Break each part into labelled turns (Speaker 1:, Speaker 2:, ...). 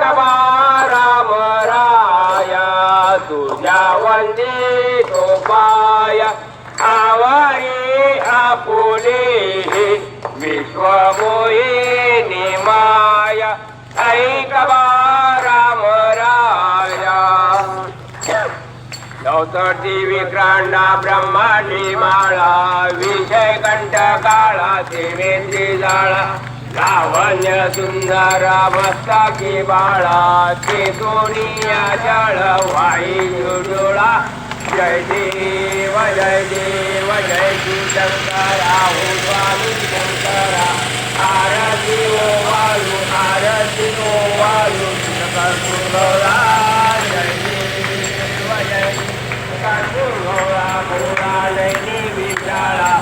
Speaker 1: Come on. आवरे आपुले विश्व निमाया निमाय। ऐक राम राया। चौथी विक्रांडा ब्रह्मांडी माळा। विषय कंठ काळा सेवेंद्री जाळा। लावण्य सुंदर मस्तकी बाळा। ते दोनिया जळ वाई डोळा जय देव जय देव जय श्री शंकरा हो स्वामी शंकरा आरती ओ वालू आरती ओ वालू कर्पूरा जय देव जय कर्पूरा भोळा नैनी विशाळा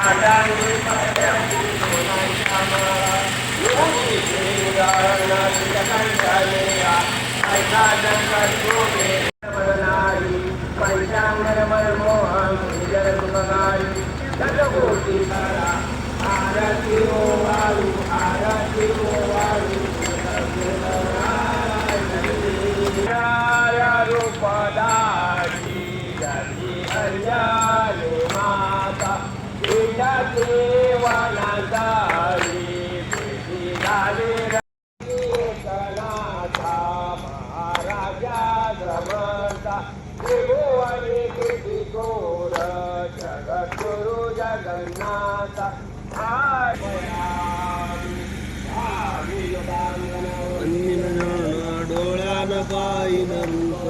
Speaker 1: आदानी पंचांगर जली माता माता तुझ्या देवानादारी तुझी झाली कलाचा महाराजा धर्मता त्रिभुवनी किती गोर जगद्गुरु जगन्नाथ.